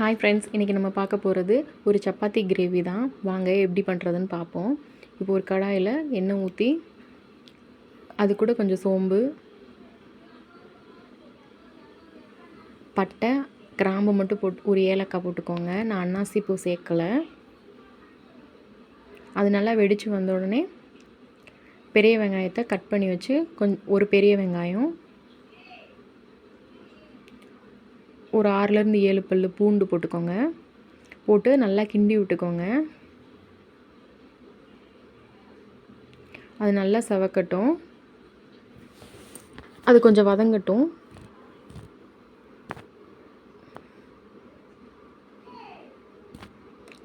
Hi friends இன்றைக்கி நம்ம பார்க்க போகிறது ஒரு சப்பாத்தி கிரேவி தான். வாங்க எப்படி பண்ணுறதுன்னு பார்ப்போம். இப்போ ஒரு கடாயில் எண்ணெய் ஊற்றி அது கூட கொஞ்சம் சோம்பு பட்டை கிராம்பு மட்டும் போட்டு ஒரு ஏலக்காய் போட்டுக்கோங்க. நான் அன்னாசி பூ சேர்க்கலை. அது நல்லா வெடித்து வந்த உடனே பெரிய வெங்காயத்தை கட் பண்ணி வச்சு கொஞ்சம் ஒரு பெரிய வெங்காயம் ஒரு ஆறுலேருந்து ஏழு பல் பூண்டு போட்டுக்கோங்க. போட்டு நல்லா கிண்டி விட்டுக்கோங்க. அது நல்லா செவக்கட்டும். அது கொஞ்சம் வதங்கட்டும்.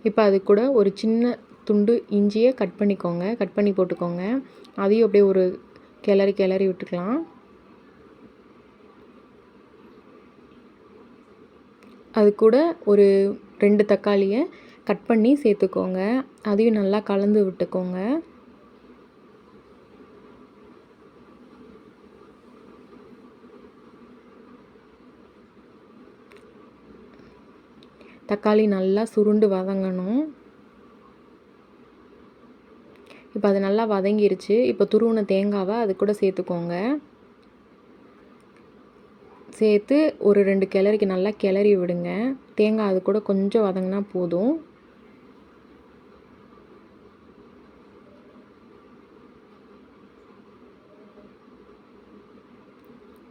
இப்போ அது கூட ஒரு சின்ன துண்டு இஞ்சியை கட் பண்ணிக்கோங்க. கட் பண்ணி போட்டுக்கோங்க. அதையும் அப்படியே ஒரு கிளறி கிளறி விட்டுக்கலாம். அது கூட ஒரு ரெண்டு தக்காளியை கட் பண்ணி சேர்த்துக்கோங்க. அதையும் நல்லா கலந்து விட்டுக்கோங்க. தக்காளி நல்லா சுருண்டு வதங்கணும். இப்போ அது நல்லா வதங்கிருச்சு. இப்போ துருவின தேங்காவை அது கூட சேர்த்துக்கோங்க. சேர்த்து ஒரு ரெண்டு கிளறிக்கு நல்லா கிளறி விடுங்க. தேங்காய் அது கூட கொஞ்சம் வதங்கினா போதும்.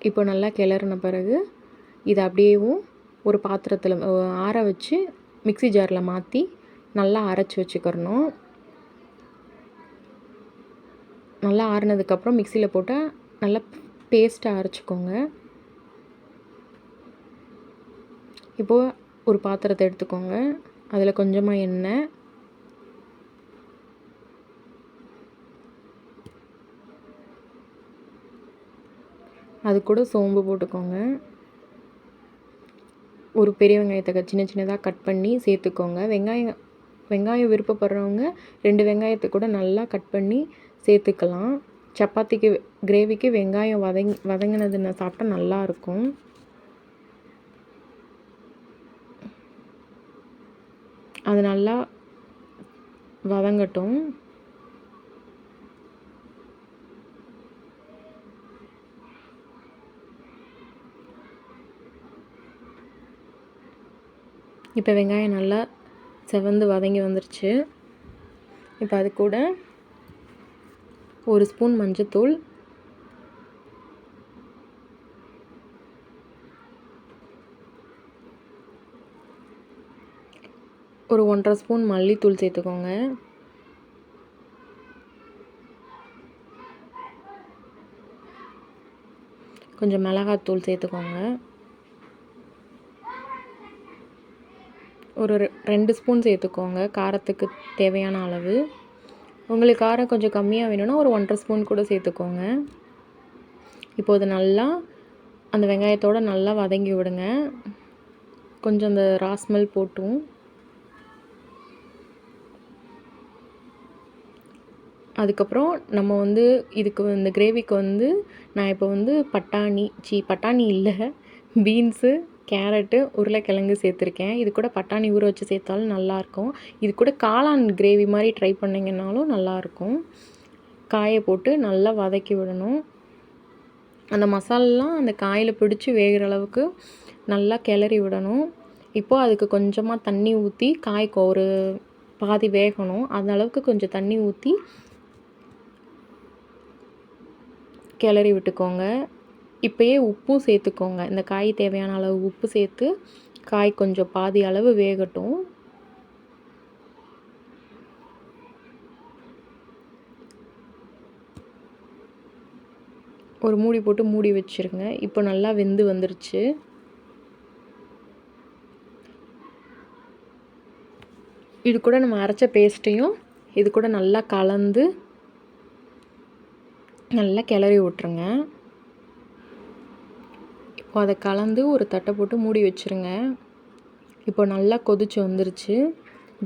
இப்போ நல்லா கிளறின பிறகு இதை அப்படியேவும் ஒரு பாத்திரத்தில் ஆற வச்சு மிக்சி ஜாரில் மாற்றி நல்லா அரைச்சி வச்சுக்கிறணும். நல்லா ஆறினதுக்கப்புறம் மிக்சியில் போட்டால் நல்லா பேஸ்ட்டாக அரைச்சிக்கோங்க. இப்போது ஒரு பாத்திரத்தை எடுத்துக்கோங்க. அதில் கொஞ்சமாக எண்ணெய் அது கூட சோம்பு போட்டுக்கோங்க. ஒரு பெரிய வெங்காயத்தை சின்ன சின்னதாக கட் பண்ணி சேர்த்துக்கோங்க. வெங்காயம் வெங்காயம் விருப்பப்படுறவங்க ரெண்டு வெங்காயத்தை கூட நல்லா கட் பண்ணி சேர்த்துக்கலாம். சப்பாத்திக்கு கிரேவிக்கு வெங்காயம் வதங் வதங்கினதுன்னு சாப்பிட்டா நல்லாயிருக்கும் அது நல்லா வதங்கட்டும். இப்போ வெங்காயம் நல்லா செவந்து வதங்கி வந்துருச்சு. இப்போ அது கூட ஒரு ஸ்பூன் மஞ்சத்தூள் ஒரு ஒன்றரை ஸ்பூன் மல்லித்தூள் சேர்த்துக்கோங்க. கொஞ்சம் மிளகாத்தூள் சேர்த்துக்கோங்க. ஒரு ரெண்டு ஸ்பூன் சேர்த்துக்கோங்க காரத்துக்கு தேவையான அளவு. உங்களுக்கு காரம் கொஞ்சம் கம்மியாக வேணும்னா ஒரு ஒன்றரை ஸ்பூன் கூட சேர்த்துக்கோங்க. இப்போது நல்லா அந்த வெங்காயத்தோடு நல்லா வதங்கி விடுங்க. கொஞ்சம் அந்த ராஸ்மெல் போட்டும். அதுக்கப்புறம் நம்ம வந்து இதுக்கு இந்த கிரேவிக்கு வந்து நான் இப்போ வந்து பட்டாணி சி பட்டாணி இல்லை. பீன்ஸு கேரட்டு உருளைக்கிழங்கு சேர்த்துருக்கேன். இது கூட பட்டாணி ஊற வச்சு சேர்த்தாலும் நல்லாயிருக்கும் இது கூட காளான் கிரேவி மாதிரி ட்ரை பண்ணிங்கனாலும் நல்லாயிருக்கும் காயை போட்டு நல்லா வதக்கி விடணும். அந்த மசாலாலாம் அந்த காயில் பிடிச்சி வேகிற அளவுக்கு நல்லா கிளறி விடணும். இப்போது அதுக்கு கொஞ்சமாக தண்ணி ஊற்றி காய்க்கு ஒரு பாதி வேகணும். அந்த அளவுக்கு கொஞ்சம் தண்ணி ஊற்றி கிளறி விட்டுக்கோங்க. இப்போயே உப்பும் சேர்த்துக்கோங்க. இந்த காய் தேவையான அளவு உப்பு சேர்த்து காய் கொஞ்சம் பாதி அளவு வேகட்டும். ஒரு மூடி போட்டு மூடி வச்சுருங்க. இப்போ நல்லா வெந்து வந்துருச்சு. இது கூட நம்ம அரைச்ச பேஸ்ட்டையும் இது கூட நல்லா கலந்து நல்லா கிளறி விட்ருங்க இப்போ அதை கலந்து ஒரு தட்டை போட்டு மூடி வச்சுருங்க. இப்போ நல்லா கொதிச்சு வந்துருச்சு.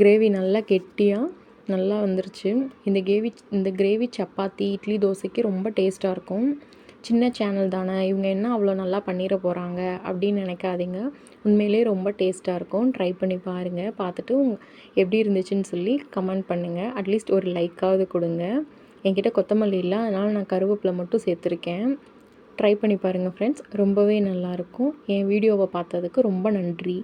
கிரேவி நல்லா கெட்டியாக நல்லா வந்துருச்சு. இந்த கிரேவி இந்த கிரேவி சப்பாத்தி இட்லி தோசைக்கு ரொம்ப டேஸ்ட்டாக இருக்கும். சின்ன சேனல் தானே இவங்க என்ன அவ்வளோ நல்லா பண்ணிட போகிறாங்க அப்படின்னு நினைக்காதீங்க. உண்மையிலே ரொம்ப டேஸ்ட்டாக இருக்கும். ட்ரை பண்ணி பாருங்கள் பார்த்துட்டு உங் எப்படி இருந்துச்சுன்னு சொல்லி கமெண்ட் பண்ணுங்கள் அட்லீஸ்ட் ஒரு லைக்காவது கொடுங்க. என்கிட்ட கொத்தமல்லி இல்லை அதனால் நான் கருவேப்பிலை மட்டும் சேர்த்துருக்கேன். ட்ரை பண்ணி பாருங்கள் ஃப்ரெண்ட்ஸ் ரொம்பவே நல்லாயிருக்கும் என் வீடியோவை பார்த்ததுக்கு ரொம்ப நன்றி.